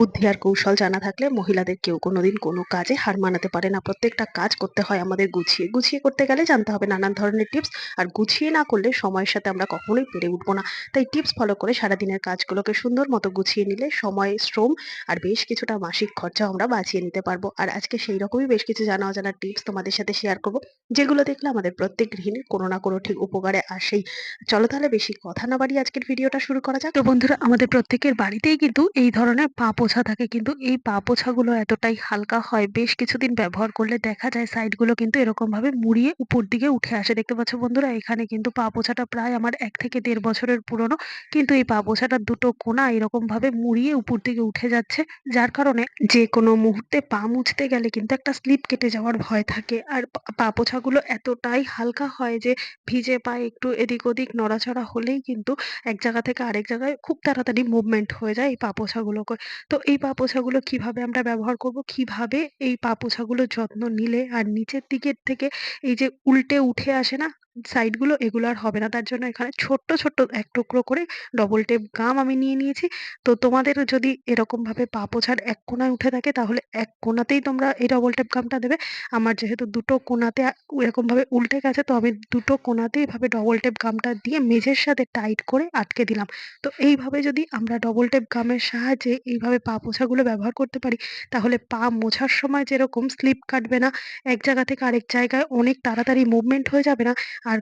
বুদ্ধি আর কৌশল জানা থাকলে মহিলাদের কেউ কোনোদিন কোনো কাজে হার মানাতে পারে না। প্রত্যেকটা কাজ করতে হয় আমাদের গুছিয়ে। গুছিয়ে করতে গেলে জানতে হবে নানান ধরনের টিপস, আর গুছিয়ে না করলে সময়ের সাথে আমরা কখনোই পেরে উঠবো না। তাই টিপস ফলো করে সারাদিনের কাজগুলোকে সুন্দর মতো গুছিয়ে নিলে সময়, শ্রম, আর বেশ কিছুটা মাসিক খরচা আমরা বাঁচিয়ে নিতে পারব। আর আজকে সেই রকমই বেশ কিছু জানা অজানা টিপস তোমাদের সাথে শেয়ার করব, যেগুলো দেখলে আমাদের প্রত্যেক গৃহিণীর কোনো না কোনো ঠিক উপকারে আসেই। চলো তাহলে বেশি কথা না বাড়িয়ে আজকের ভিডিওটা শুরু করা যাক। তো বন্ধুরা, আমাদের প্রত্যেকের বাড়িতেই কিন্তু এই ধরনের পা পোছা থাকে কিন্তু এই পা পোছাগুলো এতটাই হালকা হয়, বেশ কিছুদিন ব্যবহার করলে দেখা যায় সাইডগুলো কিন্তু এরকম ভাবে মুড়িয়ে উপর দিকে উঠে আসে দেখতে পাচ্ছ বন্ধুরা, এখানে কিন্তু পা পোছাটা প্রায় আমার এক থেকে দেড় বছরের পুরনো, কিন্তু এই পা পোছাটার দুটো কোনা এরকম ভাবে মুড়িয়ে উপর দিকে উঠে যাচ্ছে, যার কারণে যে কোনো মুহূর্তে পা মুছতে গেলে কিন্তু একটা স্লিপ কেটে যাওয়ার ভয় থাকে আর পা পোছাগুলো এতটাই হালকা হয় যে ভিজে পায়ে একটু এদিক ওদিক নড়াচড়া হলেই কিন্তু এক জায়গা থেকে আরেক জায়গায় খুব তাড়াতাড়ি মুভমেন্ট হয়ে যায় এই পা পোছাগুলোকে। তো এই পা পোছাগুলো কীভাবে আমরা ব্যবহার করব? কীভাবে এই পা পোছাগুলোর যত্ন নিলে আর নিচের দিকের থেকে এই যে উল্টে উঠে আসে না সাইডগুলো এগুলো আর হবে না। তার জন্য এখানে ছোট্ট, ছোট্ট এক টুকরো করে ডবল টেপ গাম আমি নিয়ে নিয়েছি। তো তোমাদেরও যদি এরকমভাবে পা পোছার এক কোণায় উঠে থাকে তাহলে এক কোণাতেই তোমরা এই ডবল টেপ গামটা দেবে। আমার যেহেতু দুটো কোণাতে আ এরকমভাবে উল্টে গেছে তো আমি দুটো কোণাতেই এভাবে ডবল টেপ গামটা দিয়ে মেঝের সাথে টাইট করে আটকে দিলাম। তো এইভাবে যদি আমরা ডবল টেপ গামের সাহায্যে এইভাবে পা পোছাগুলো ব্যবহার করতে পারি তাহলে পা মোছার সময় যেরকম স্লিপ কাটবে না, এক জায়গা থেকে আরেক জায়গায় অনেক তাড়াতাড়ি মুভমেন্ট হয়ে যাবে না। আর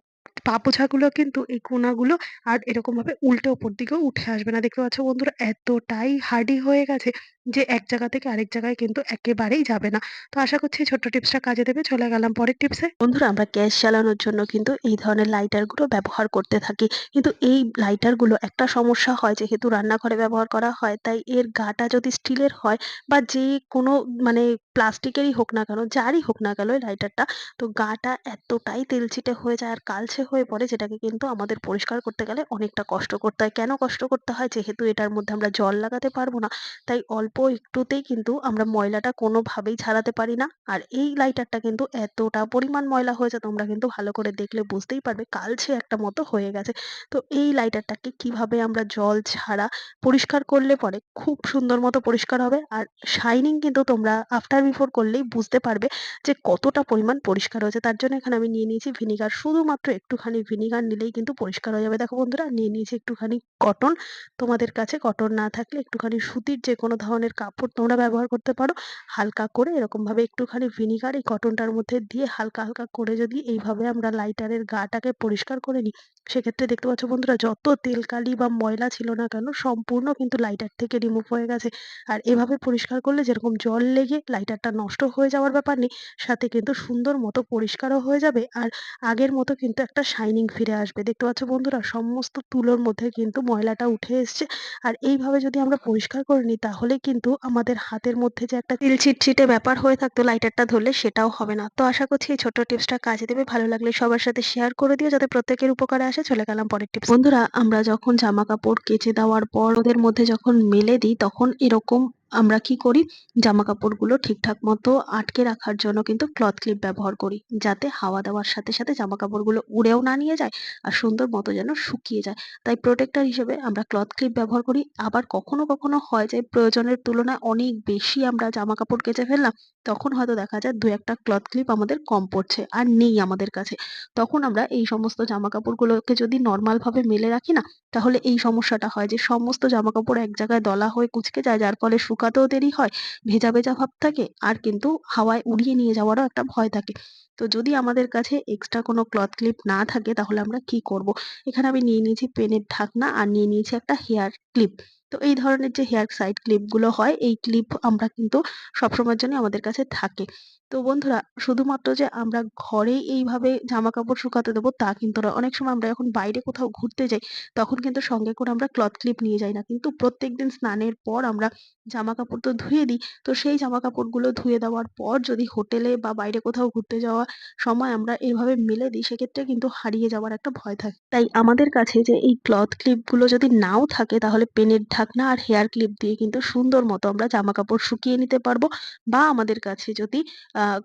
পা পোছাগুলো কিন্তু এই কোণাগুলো আর এরকমভাবে উল্টে উপর দিকেও উঠে আসবে না। দেখতে পাচ্ছ বন্ধুরা এতটাই হার্ডি হয়ে গেছে যে এক জায়গা থেকে আরেক জায়গায় কিন্তু একেবারেই যাবে না। তো আশা করছি ছোট্ট টিপসটা কাজে দেবে। চলে গেলাম পরের টিপসে। বন্ধুরা, আমরা গ্যাস জ্বালানোর জন্য কিন্তু এই ধরনের লাইটারগুলো ব্যবহার করতে থাকি কিন্তু এই লাইটারগুলো একটা সমস্যা হয়, যেহেতু রান্নাঘরে ব্যবহার করা হয়, তাই এর গাটা যদি স্টিলের হয় বা যে কোনো মানে প্লাস্টিকেরই হোক না কেন, যারই হোক না কেন লাইটারটা তো গাটা এতটাই তেলচিটে হয়ে যায় আর কালচে হয়ে পড়ে যেটাকে কিন্তু আমাদের পরিষ্কার করতে গেলে অনেকটা কষ্ট করতে হয়। কেন কষ্ট করতে হয়? যেহেতু এটার মধ্যে আমরা জল লাগাতে পারব না, তাই অল্প একটুতেই কিন্তু আমরা ময়লাটা কোনোভাবেই ছাড়াতে পারি না। আর এই লাইটারটা কিন্তু এতটা পরিমাণ ময়লা হয়েছে তোমরা কিন্তু ভালো করে দেখলে বুঝতেই পারবে কালচে একটা মতো হয়ে গেছে। তো এই লাইটারটাকে কীভাবে আমরা জল ছাড়া পরিষ্কার করলে পরে খুব সুন্দর মতো পরিষ্কার হবে। আর শাইনিং কিন্তু তোমরা আফটার বিফোর করলেই বুঝতে পারবে যে কতটা পরিমাণ পরিষ্কার হয়েছে। তার জন্য এখানে আমি নিয়ে নিয়েছি ভিনিগার। শুধুমাত্র একটুখানি ভিনিগার নিলেই কিন্তু পরিষ্কার হয়ে যাবে। দেখো বন্ধুরা নিয়ে নিয়েছি একটুখানি কটন। তোমাদের কাছে কটন না থাকলে একটুখানি সুতির যে কোনো ধরনের কাপড় তোমরা ব্যবহার করতে পারো। হালকা করে এরকমভাবে একটুখানি ভিনিগার এই কটনটার মধ্যে দিয়ে হালকা, হালকা করে যদি এইভাবে আমরা লাইটারের গাটাকে পরিষ্কার করে নিই, সেক্ষেত্রে দেখতে পাচ্ছ বন্ধুরা যত তেলকালি বা ময়লা ছিল না কেন সম্পূর্ণ কিন্তু লাইটার থেকে রিমুভ হয়ে গেছে। আর এভাবে পরিষ্কার করলে যেরকম জল লেগে লাইটারটা নষ্ট হয়ে যাওয়ার ব্যাপার নেই, সাথে কিন্তু সুন্দর মতো পরিষ্কারও হয়ে যাবে আর আগের মতো কিন্তু একটা শাইনিং ফিরে আসবে। দেখতে পাচ্ছ বন্ধুরা সমস্ত তুলোর মধ্যে কিন্তু ময়লাটা উঠে এসছে। আর এইভাবে যদি আমরা পরিষ্কার করে নিই তাহলে কিন্তু আমাদের হাতের মধ্যে যে একটা তিল ছিটছিটে ব্যাপার হয়ে থাকতো লাইটারটা ধরলে সেটাও হবে না। তো আশা করছি এই ছোট্ট টিপসটা কাজে দেবে। ভালো লাগলে সবার সাথে শেয়ার করে দিও যাতে প্রত্যেকের উপকারে আসে। চলে গেলাম পরের টিপস। বন্ধুরা আমরা যখন জামা কাপড় কেচে দেওয়ার পর ওদের মধ্যে যখন মেলে দিই তখন এরকম আমরা কি করি জামাকাপড়গুলো ঠিকঠাক মতো আটকে রাখার জন্য কিন্তু ক্লথ ক্লিপ ব্যবহার করি। যাতে হাওয়া দেওয়ার সাথে, সাথে জামাকাপড়গুলো উড়েও না নিয়ে যায় আর সুন্দর মতো যেন শুকিয়ে যায়। তাই প্রোটেক্টর হিসেবে আমরা ক্লথ ক্লিপ ব্যবহার করি। আবার কখনো, কখনো হয় যে প্রয়োজনের তুলনায় অনেক বেশি আমরা জামা কাপড় কেচে ফেললাম। তখন হয়তো দেখা যায় ২-১ টা ক্লথ ক্লিপ আমাদের কম পড়ছে আর নেই আমাদের কাছে। তখন আমরা এই সমস্ত জামা কাপড়গুলোকে যদি নর্মালভাবে মেলে রাখি না, তাহলে এই সমস্যাটা হয় যে সমস্ত জামা কাপড় এক জায়গায় দলা হয়ে কুচকে যায় যার ফলে শুকাতেও দেরি হয়, ভেজা, ভেজা ভাব থাকে আর কিন্তু হাওয়ায় উড়িয়ে নিয়ে যাওয়ারও একটা ভয় থাকে। তো যদি আমাদের কাছে এক্সট্রা কোনো ক্লথ ক্লিপ না থাকে, তাহলে আমরা কি করব? এখানে আমি নিয়ে নিয়েছি পেনের ঢাকনা আর নিয়ে নিয়েছি একটা হেয়ার ক্লিপ। তো এই ধরনের যে হেয়ার সাইড ক্লিপগুলো হয়, এই ক্লিপ আমরা কিন্তু সবসময়ের জন্য আমাদের কাছে থাকে। তো বন্ধুরা, শুধুমাত্র যে আমরা ঘরেই এইভাবে জামা কাপড় শুকাতে দেবো, তা কিন্তু না। অনেক সময় আমরা যখন বাইরে কোথাও ঘুরতে যাই, তখন কিন্তু সঙ্গে করে আমরা ক্লথ ক্লিপ নিয়ে যাই না। কিন্তু প্রত্যেকদিন স্নানের পর আমরা জামাকাপড় তো ধুয়ে দিই। তো সেই জামাকাপড়গুলো ধুয়ে দেওয়ার পর যদি হোটেলে বা বাইরে কোথাও ঘুরতে যাওয়া সময় আমরা এভাবে মেলে দিই, সেক্ষেত্রে কিন্তু হারিয়ে যাওয়ার একটা ভয় থাকে। তাই আমাদের কাছে যে এই ক্লথ ক্লিপগুলো যদি নাও থাকে, তাহলে পেনের ঢাকনা আর হেয়ার ক্লিপ দিয়ে কিন্তু সুন্দর মতো আমরা জামা কাপড় শুকিয়ে নিতে পারব। বা আমাদের কাছে যদি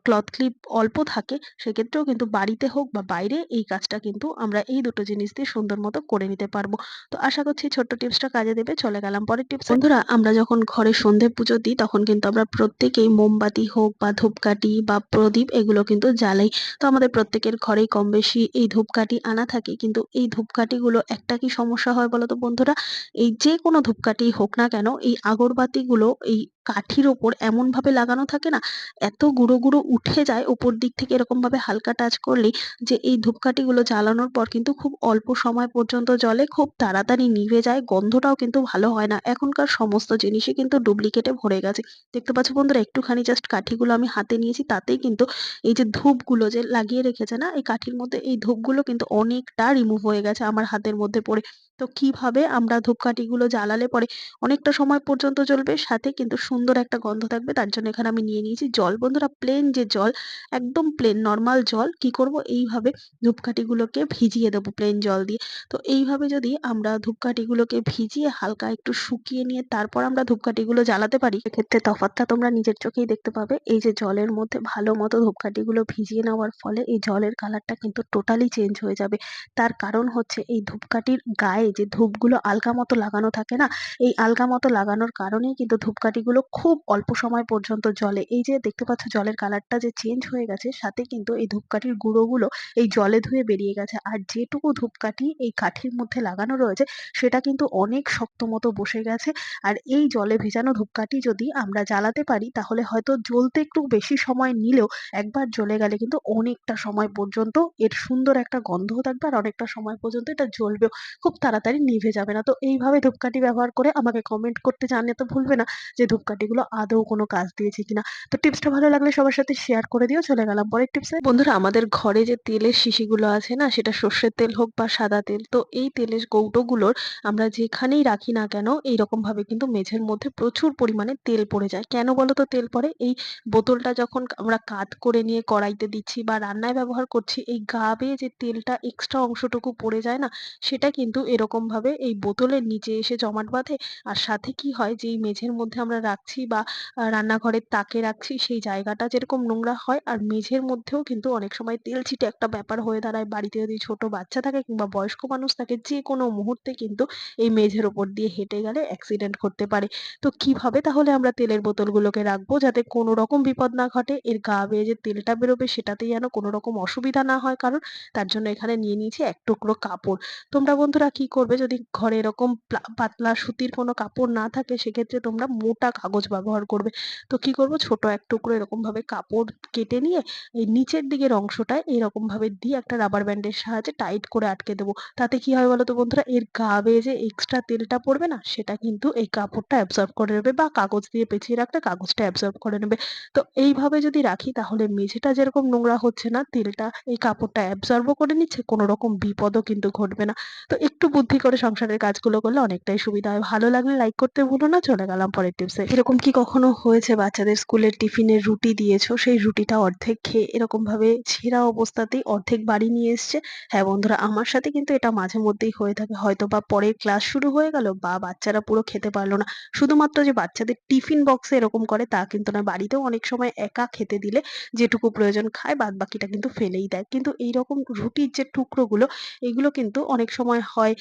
ক্লথ ক্লিপ অল্প থাকে, সেক্ষেত্রেও কিন্তু বাড়িতে হোক বা বাইরে, এই কাজটা কিন্তু আমরা এই দুটো জিনিস দিয়ে সুন্দর মতো করে নিতে পারব। তো আশা করছি ছোট্ট টিপসটা কাজে দেবে। চলে গেলাম পরের টিপসে। বন্ধুরা, আমরা যখন ঘরে সন্ধে পুজো দিই, তখন কিন্তু আমরা প্রত্যেকেই মোমবাতি হোক বা ধূপকাঠি বা প্রদীপ এগুলো কিন্তু জ্বালাই। তো আমাদের প্রত্যেকের ঘরেই কম বেশি এই ধূপকাঠি আনা থাকে। কিন্তু এই ধূপকাঠিগুলো একটা কি সমস্যা হয় বলতো বন্ধুরা? এই যে কোনো ধূপকাঠি হোক না কেন, এই আগরবাতিগুলো, এই কাঠির ওপর এমনভাবে লাগানো থাকে না, এত গুঁড়ো, গুঁড়ো উঠে যায় উপর দিক থেকে এরকমভাবে হালকা টাচ করলেই যে এই ধূপকাঠিগুলো জ্বালানোর পর কিন্তু খুব অল্প সময় পর্যন্ত জ্বলে, খুব তাড়াতাড়ি নিভে যায়, গন্ধটাও কিন্তু ভালো হয় না। এখনকার সমস্ত জিনিসই কিন্তু ডুপ্লিকেটে ভরে গেছে। দেখতে পাচ্ছ বন্ধুরা একটুখানি জাস্ট কাঠিগুলো আমি হাতে নিয়েছি তাতেই কিন্তু এই যে ধূপগুলো যে লাগিয়ে রেখেছে না এই কাঠির মধ্যে এই ধূপগুলো কিন্তু অনেকটা রিমুভ হয়ে গেছে আমার হাতের মধ্যে পড়ে। তো কীভাবে আমরা ধূপকাঠিগুলো জ্বালালে পরে অনেকটা সময় পর্যন্ত জ্বলবে? সাথে কিন্তু সুন্দর একটা গন্ধ থাকবে, তার জন্য এখানে আমি নিয়ে নিয়েছি জল। বন্ধুরা প্লেন যে জল, একদম প্লেন নর্মাল জল, কি করব? এইভাবে ধূপকাঠিগুলোকে ভিজিয়ে দেবো প্লেন জল দিয়ে। তো এইভাবে যদি আমরা ধূপকাঠিগুলোকে ভিজিয়ে হালকা একটু শুকিয়ে নিয়ে তারপর আমরা ধূপকাঠিগুলো জ্বালাতে পারি সেক্ষেত্রে তফাৎটা তোমরা নিজের চোখেই দেখতে পাবে। এই যে জলের মধ্যে ভালো মতো ধূপকাঠিগুলো ভিজিয়ে নেওয়ার ফলে এই জলের কালারটা কিন্তু টোটালি চেঞ্জ হয়ে যাবে। তার কারণ হচ্ছে এই ধূপকাঠির গায়ে যে ধূপগুলো আলগা মতো লাগানো থাকে না, এই আলগা মতো লাগানোর কারণেই কিন্তু ধূপকাঠিগুলো খুব অল্প সময় পর্যন্ত জ্বলে। এই যে দেখতে পাচ্ছ জলের কালারটা যে চেঞ্জ হয়ে গেছে, সাথে কিন্তু এই ধূপকাঠির গুঁড়োগুলো এই জলে ধুয়ে বেরিয়ে গেছে। আর যেটুকু ধূপকাঠি এই কাঠির মধ্যে লাগানো রয়েছে, সেটা কিন্তু অনেক শক্ত মতো বসে গেছে। আর এই জলে ভেজানো ধূপকাঠি যদি আমরা জ্বালাতে পারি, তাহলে হয়তো জ্বলতে একটু বেশি সময় নিলেও একবার জ্বলে গেলে কিন্তু অনেকটা সময় পর্যন্ত এর সুন্দর একটা গন্ধও থাকবে, আর অনেকটা সময় পর্যন্ত এটা জ্বলবেও। খুব তাড়াতাড়ি নিভে যাবে না। তো এইভাবে ধূপকাঠি ব্যবহার করে আমাকে কমেন্ট করতে জানাতে ভুলবে না যে ধূপকাঠিগুলো আদৌ কোনো কাজ দিয়েছে কিনা। তো টিপসটা ভালো লাগলে সবার সাথে শেয়ার করে দিও, চলে গেলাম পরের টিপসে বন্ধুরা, আমাদের ঘরে যে তেলের শিশিগুলো আছে না, সেটা সর্ষের তেল হোক বা সাদা তেল, তো এই তেলের কৌটোগুলোর আমরা যেখানেই রাখি না কেন এইরকম ভাবে কিন্তু মেঝের মধ্যে প্রচুর পরিমাণে তেল পড়ে যায়। কেন বলো তো তেল পড়ে? এই বোতলটা যখন আমরা কাত করে নিয়ে কড়াইতে দিচ্ছি বা রান্নায় ব্যবহার করছি, এই গা বেয়ে যে তেলটা এক্সট্রা অংশটুকু পড়ে যায় না, সেটা কিন্তু এরকম ভাবে এই বোতলের নিচে এসে জমাট বাঁধে আর সাথে কি হয় যে, এই মেঝের মধ্যে আমরা রাখছি বা রান্নাঘরের তাকে রাখছি, সেই জায়গাটা যেরকম নোংরা হয়, আর মেঝের মধ্যেও কিন্তু অনেক সময় তেল ছিটে একটা ব্যাপার হয়ে দাঁড়ায়। বাড়িতে যদি ছোট বাচ্চা থাকে কিংবা বয়স্ক মানুষ থাকে, যে কোনো মুহূর্তে কিন্তু এই মেঝের ওপর দিয়ে হেঁটে গেলে অ্যাক্সিডেন্ট ঘটতে পারে। তো কীভাবে তাহলে আমরা তেলের বোতলগুলোকে রাখব যাতে কোনো রকম বিপদ না ঘটে? এর গা বেয়ে যে তেলটা বেরোবে সেটাতে যেন কোনো রকম অসুবিধা না হয় কারণ তার জন্য এখানে নিয়ে নিয়েছি এক টুকরো কাপড়। তোমরা বন্ধুরা কি করবে যদি ঘরে এরকম পাতলা সুতির কোনো কাপড় না থাকে, সেক্ষেত্রে তোমরা মোটা কাগজ ব্যবহার করবে। তো কি করব ছোট এক টুকরো এরকম ভাবে কাপড় কেটে নিয়ে এই নিচের দিকের অংশটায় এরকম ভাবে দিয়ে একটা রাবার ব্যান্ডের সাহায্যে টাইট করে আটকে দেবো। তাতে কি হয় বলো তো বন্ধুরা এর গা বেয়ে যে এক্সট্রা তেলটা পড়বে না সেটা কিন্তু এই কাপড়টা অ্যাবজর্ব করে নেবে বা কাগজ দিয়ে পেঁচিয়ে রাখলে কাগজটা অ্যাবজর্ব করে নেবে। তো এইভাবে যদি রাখি, তাহলে মেঝেটা যেরকম নোংরা হচ্ছে না, তেলটা এই কাপড়টা অ্যাবজর্ব ও করে নিচ্ছে, কোনো রকম বিপদও কিন্তু ঘটবে না। তো একটু বুদ্ধি করে সংসারের কাজগুলো করলে অনেকটাই সুবিধা হয়। ভালো লাগলে লাইক করতে ভুলো না। চলে গেলাম পরের টিপসে। এরকম কি কখনো হয়েছে বাচ্চাদের স্কুলের টিফিনে রুটি দিয়েছ, সেই রুটিটা অর্ধেক খেয়ে এরকমভাবে ছেঁড়া অবস্থাতেই অর্ধেক বাড়ি নিয়ে এসছে? হ্যাঁ বন্ধুরা আমার সাথে কিন্তু এটা মাঝে মধ্যেই হয়ে থাকে। হয়তো বা পরের ক্লাস শুরু হয়ে গেল বা বাচ্চারা পুরো খেতে পারল না। শুধুমাত্র যে বাচ্চাদের টিফিন বক্সে এরকম করে তা কিন্তু না। বাড়িতেও অনেক সময় একা খেতে দিলে যেটুকু প্রয়োজন খায় বাদ বাকিটা কিন্তু ফেলেই দেয়। কিন্তু এইরকম রুটির যে টুকরোগুলো এগুলো কিন্তু অনেক সময় হয়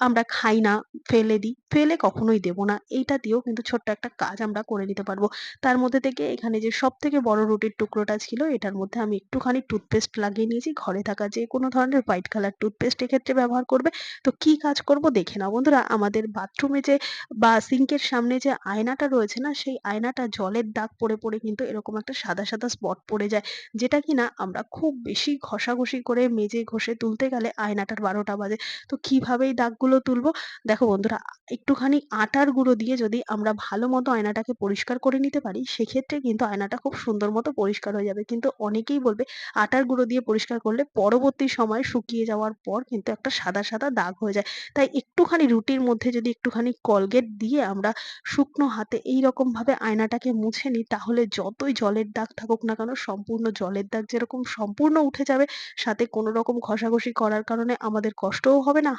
আমরা খাই না, ফেলে দিই। ফেলে কখনোই দেব না। এইটা দিয়েও কিন্তু ছোট্ট একটা কাজ আমরা করে নিতে পারব। তার মধ্যে থেকে এখানে যে সব থেকে বড় রুটির টুকরোটা ছিল এটার মধ্যে আমি একটুখানি টুথপেস্ট লাগিয়ে নিয়েছি। ঘরে থাকা যেকোনো ধরনের হোয়াইট কালার টুথপেস্ট এক্ষেত্রে ব্যবহার করবে। তো কি কাজ করব দেখে নাও। বন্ধুরা আমাদের বাথরুমে যে বা সিঙ্কের সামনে যে আয়নাটা রয়েছে না সেই আয়নাটা জলের দাগ পড়ে, পড়ে কিন্তু এরকম একটা সাদা, সাদা স্পট পড়ে যায়। যেটা কিনা আমরা খুব বেশি ঘষাঘষি করে মেজে ঘষে তুলতে গেলে আয়নাটার বারোটা বাজে। তো কীভাবে এই দাগগুলো তুলবো? দেখো বন্ধুরা একটুখানি আটার গুঁড়ো দিয়ে যদি আমরা ভালো মতো আয়নাটাকে পরিষ্কার করে নিতে পারি, সেক্ষেত্রে কিন্তু আয়নাটা খুব সুন্দর মতো পরিষ্কার হয়ে যাবে। কিন্তু অনেকেই বলবে আটার গুঁড়ো দিয়ে পরিষ্কার করলে পরবর্তী সময় শুকিয়ে যাওয়ার পর কিন্তু একটা সাদা, সাদা দাগ হয়ে যায়। তাই একটুখানি রুটির মধ্যে যদি একটুখানি কলগেট দিয়ে আমরা শুকনো হাতে এই এইরকমভাবে আয়নাটাকে মুছে নিই, তাহলে যতই জলের দাগ থাকুক না কেন সম্পূর্ণ জলের দাগ যেরকম সম্পূর্ণ উঠে যাবে, সাথে কোনো রকম ঘষাঘষি করার কারণে আমাদের কষ্টও হবে না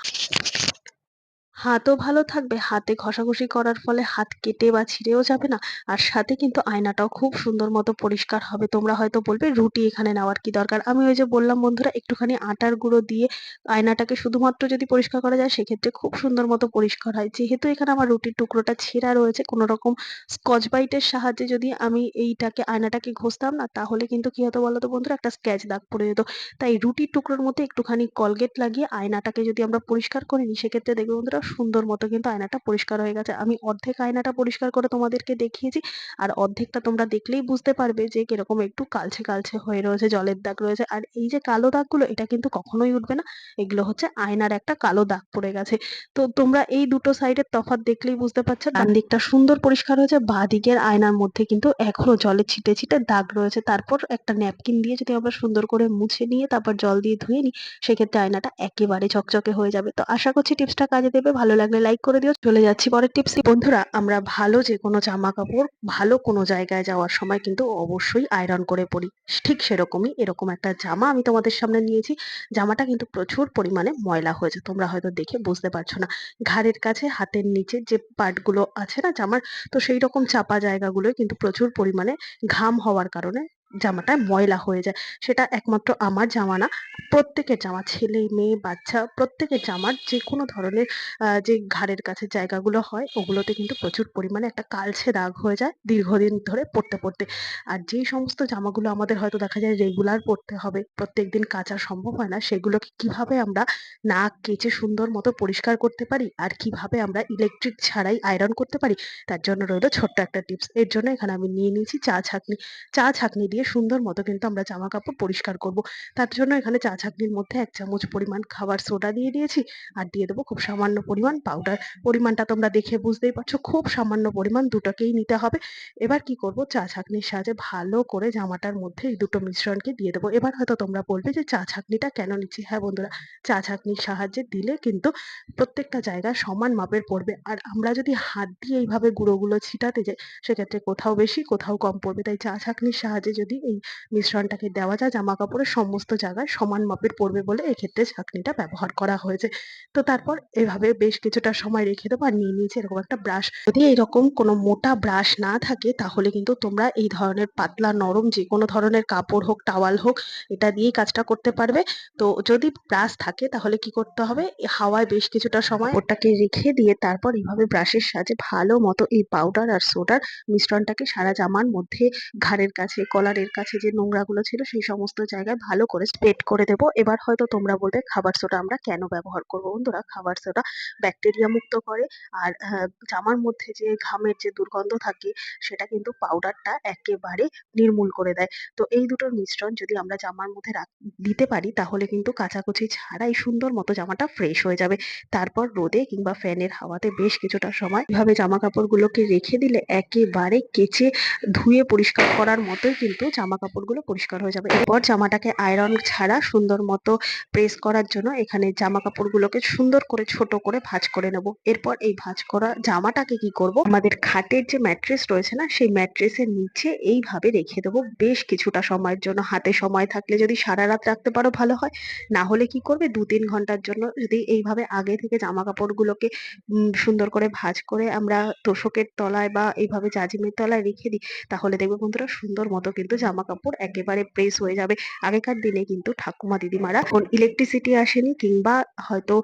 হাতও ভালো থাকবে। হাতে ঘষাঘষি করার ফলে হাত কেটে বা ছিঁড়েও যাবে না। আর সাথে কিন্তু আয়নাটাও খুব সুন্দর মতো পরিষ্কার হবে। তোমরা হয়তো বলবে, রুটি এখানে নেওয়ার কি দরকার? আমি ওই যে বললাম বন্ধুরা, একটুখানি আটার গুঁড়ো দিয়ে আয়নাটাকে শুধুমাত্র যদি পরিষ্কার করা যায়, সেক্ষেত্রে খুব সুন্দর মতো পরিষ্কার হয়। যেহেতু এখানে আমার রুটির টুকরোটা ছেঁড়া রয়েছে কোনো রকম স্কচ বাইটের সাহায্যে যদি আমি এইটাকে, আয়নাটাকে ঘষতাম না, তাহলে কিন্তু কি হতো বলো তো বন্ধুরা? একটা স্ক্র্যাচ দাগ পড়ে যেত। তাই রুটির টুকরোর মধ্যে একটুখানি কলগেট লাগিয়ে আয়নাটাকে যদি আমরা পরিষ্কার করে নিই সেক্ষেত্রে দেখবে বন্ধুরা সুন্দর মতো কিন্তু আয়নাটা পরিষ্কার হয়ে গেছে। আমি অর্ধেক আয়নাটা পরিষ্কার করে তোমাদেরকে দেখিয়েছি। আর অর্ধেকটা তোমরা দেখলেই বুঝতে পারবে যে কীরকম একটু কালচে, কালচে হয়ে রয়েছে, জলের দাগ রয়েছে। আর এই যে কালো দাগগুলো এটা কিন্তু কখনোই উঠবে না। এগুলো হচ্ছে আয়নার একটা কালো দাগ পড়ে গেছে। তো তোমরা এই দুটো সাইডের তফাৎ দেখলেই বুঝতে পারছ। ডান দিকটা সুন্দর পরিষ্কার হয়েছে, বাঁ দিকের আয়নার মধ্যে কিন্তু এখনও জলে ছিটে, ছিটে দাগ রয়েছে। তারপর একটা ন্যাপকিন দিয়ে যদি আমরা সুন্দর করে মুছে নিয়ে তারপর জল দিয়ে ধুয়ে নিই, সেক্ষেত্রে আয়নাটা একেবারে চকচকে হয়ে যাবে। তো আশা করছি টিপসটা কাজে দেবে। ভালো লাগলে লাইক করে দিও। চলে যাচ্ছি পরের টিপসে। বন্ধুরা আমরা ভালো যে কোনো জামা কাপড় ভালো কোনো জায়গায় যাওয়ার সময় কিন্তু অবশ্যই আয়রন করে পরি। ঠিক সেরকমই এরকম একটা জামা আমি তোমাদের সামনে নিয়েছি। জামাটা কিন্তু প্রচুর পরিমাণে ময়লা হয়েছে। তোমরা হয়তো দেখে বুঝতে পারছ না। ঘাড়ের কাছে হাতের নিচে যে পার্টগুলো আছে না জামার, তো সেই রকম চাপা জায়গাগুলোয় কিন্তু প্রচুর পরিমাণে ঘাম হওয়ার কারণে জামাটা ময়লা হয়ে যায়। সেটা একমাত্র আমার জামা না, প্রত্যেকের জামা ছেলে, মেয়ে, বাচ্চা প্রত্যেকের জামার যে কোনো ধরনের যে ঘাড়ের কাছে জায়গাগুলো হয় ওগুলোতে কিন্তু প্রচুর পরিমাণে একটা কালছে দাগ হয়ে যায় দীর্ঘদিন ধরে পড়তে, পড়তে। আর যেই সমস্ত জামাগুলো আমাদের হয়তো দেখা যায় রেগুলার পড়তে হবে, প্রত্যেকদিন কাচা সম্ভব হয় না, সেগুলোকে কীভাবে আমরা না কেচে সুন্দর মতো পরিষ্কার করতে পারি আর কীভাবে আমরা ইলেকট্রিক ছাড়াই আয়রন করতে পারি, তার জন্য রইল ছোট্ট একটা টিপস। এর জন্য এখানে আমি নিয়ে নিয়েছি চা ছাঁকনি। চা ছাঁকনি দিয়ে সুন্দর মতো কিন্তু আমরা জামা কাপড় পরিষ্কার করব। তার জন্য এখানে চা ছাঁকনির মধ্যে এক চামচ পরিমাণ খাবার সোডা দিয়ে দিয়েছি আর দিয়ে দেবো খুব সামান্য পরিমাণ পাউডার। পরিমাণটা তোমরা দেখে বুঝতেই পারছ খুব সামান্য পরিমাণ দুটোকেই নিতে হবে। এবার কি করব চা ছাঁকনির সাহায্যে ভালো করে জামাটার মধ্যে এই দুটো মিশ্রণকে দিয়ে দেবো। এবার হয়তো তোমরা বলবে যে চা ছাঁকনিটা কেন নিচ্ছি? হ্যাঁ বন্ধুরা, চা ছাঁকনির সাহায্যে দিলে কিন্তু প্রত্যেকটা জায়গায় সমান মাপের পড়বে। আর আমরা যদি হাত দিয়ে এইভাবে গুঁড়োগুলো ছিটাতে যাই সেক্ষেত্রে কোথাও বেশি কোথাও কম পড়বে। তাই চা ছাঁকনির সাহায্যে যদি এই মিশ্রণটাকে দেওয়া যায় জামা কাপড়ের সমস্ত জায়গায় সমান মাপের পড়বে বলে এক্ষেত্রে ছাঁকনিটা ব্যবহার করা হয়েছে। তো তারপর এভাবে বেশ কিছুটা সময় রেখে দেবো আর নিয়ে নিয়েছি এরকম একটা ব্রাশ। যদি এইরকম কোনো মোটা ব্রাশ না থাকে তাহলে কিন্তু তোমরা এই ধরনের পাতলা নরম যেকোনো ধরনের কাপড় হোক, টাওয়াল হোক এটা দিয়েই কাজটা করতে পারবে। তো যদি ব্রাশ থাকে তাহলে কি করতে হবে হাওয়ায় বেশ কিছুটা সময় ওটাকে রেখে দিয়ে তারপর এইভাবে ব্রাশের সাহায্যে ভালো মতো এই পাউডার আর সোডার মিশ্রণটাকে সারা জামার মধ্যে ঘাড়ের কাছে, কলারের কাছে যে নোংরাগুলো ছিল সেই সমস্ত জায়গায় ভালো করে স্প্রেড করে দেবো। এবার হয়তো তোমরা বলবে, খাবার সোডা আমরা কেন ব্যবহার করব? বন্ধুরা, খাবার সোডা ব্যাকটেরিয়া মুক্ত করে আর জামার মধ্যে যে ঘামের যে দুর্গন্ধ থাকে, সেটা কিন্তু পাউডারটা একেবারে নির্মূল করে দেয়। তো এই দুটোর মিশ্রণ যদি আমরা জামার মধ্যে দিতে পারি, তাহলে কিন্তু কাচাকুচি ছাড়াই সুন্দর মতো জামাটা ফ্রেশ হয়ে যাবে। তারপর রোদে কিংবা ফ্যানের হাওয়াতে বেশ কিছুটা সময় এভাবে জামা কাপড়গুলোকে রেখে দিলে একেবারে কেচে ধুয়ে পরিষ্কার করার মতোই কিন্তু জামাকাপড়গুলো পরিষ্কার হয়ে যাবে। এরপর জামাটাকে আয়রন ছাড়া সুন্দর মতো প্রেস করার জন্য এখানে জামাকাপড়গুলোকে সুন্দর করে ছোট করে ভাঁজ করে নেব। এরপর এই ভাঁজ করা জামাটাকে কি করব আমাদের খাটের যে ম্যাট্রেস রয়েছে না, সেই ম্যাট্রেসের নিচে এইভাবে রেখে দেবো বেশ কিছুটা সময়ের জন্য। হাতে সময় থাকলে যদি সারারাত রাখতে পারো ভালো হয়। না হলে কি করবে ২-৩ ঘণ্টার জন্য যদি এইভাবে আগে থেকে জামাকাপড়গুলোকে উম সুন্দর করে ভাঁজ করে আমরা তোশকের তলায় বা এইভাবে জাজিমের তলায় রেখে দিই, তাহলে দেখবে বন্ধুরা সুন্দর মতো কিন্তু জামাকাপড় একেবারে প্রেস হয়ে যাবে। আগেকার দিনে কিন্তু ঠাকুমা দিদিমারা ইলেকট্রিসিটি আসেনি কিংবা হয়তো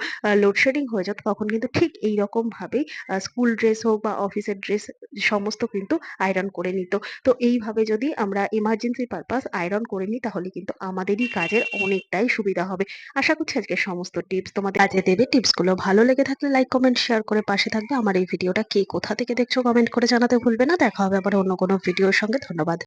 লোডশেডিং হয়ে যেত তখন কিন্তু ঠিক এইরকম ভাবেই আ স্কুল ড্রেস হোক বা অফিসের ড্রেস সমস্ত কিন্তু আয়রন করে নিত। তো এইভাবে যদি আমরা ইমার্জেন্সি পারপাস আয়রন করে নিই তাহলে কিন্তু আমাদেরই কাজের অনেকটাই সুবিধা হবে। আশা করছি আজকে সমস্ত টিপস তোমাদের কাজে দেবে। টিপসগুলো ভালো লেগে থাকলে লাইক, কমেন্ট, শেয়ার করে পাশে থাকবে। আমার এই ভিডিওটা কে কোথা থেকে দেখছ কমেন্ট করে জানাতে ভুলবে না। দেখা হবে আবার অন্য কোনো ভিডিওর সঙ্গে। ধন্যবাদ।